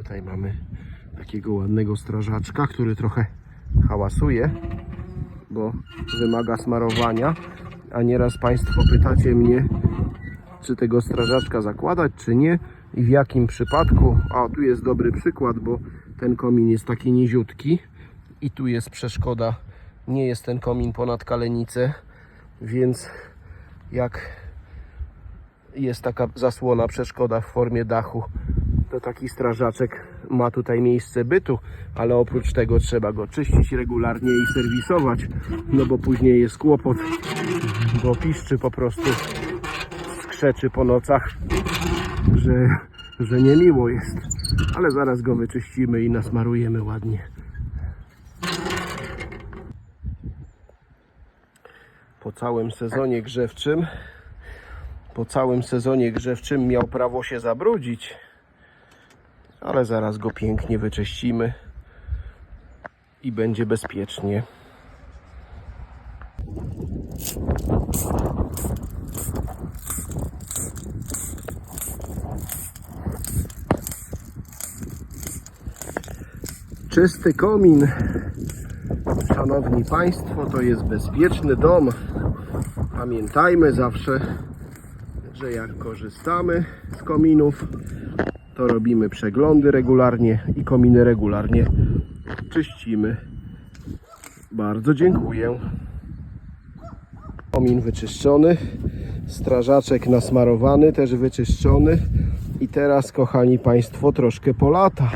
Tutaj mamy takiego ładnego strażaczka, który trochę hałasuje, bo wymaga smarowania. A nieraz Państwo pytacie mnie, czy tego strażaczka zakładać, czy nie i w jakim przypadku. A tu jest dobry przykład, bo ten komin jest taki niziutki i tu jest przeszkoda. Nie jest ten komin ponad kalenicę, więc jak jest taka zasłona, przeszkoda w formie dachu, to taki strażaczek ma tutaj miejsce bytu, ale oprócz tego trzeba go czyścić regularnie i serwisować, no bo później jest kłopot, bo piszczy po prostu, skrzeczy po nocach, że, że niemiło jest. Ale zaraz go wyczyścimy i nasmarujemy ładnie. Po całym sezonie grzewczym po całym sezonie grzewczym miał prawo się zabrudzić, ale zaraz go pięknie wyczyścimy i będzie bezpiecznie. Czysty komin. Szanowni Państwo, to jest bezpieczny dom. Pamiętajmy zawsze, że jak korzystamy z kominów, to robimy przeglądy regularnie i kominy regularnie czyścimy. Bardzo dziękuję. Komin wyczyszczony, strażaczek nasmarowany, też wyczyszczony. I teraz, kochani Państwo, troszkę polata.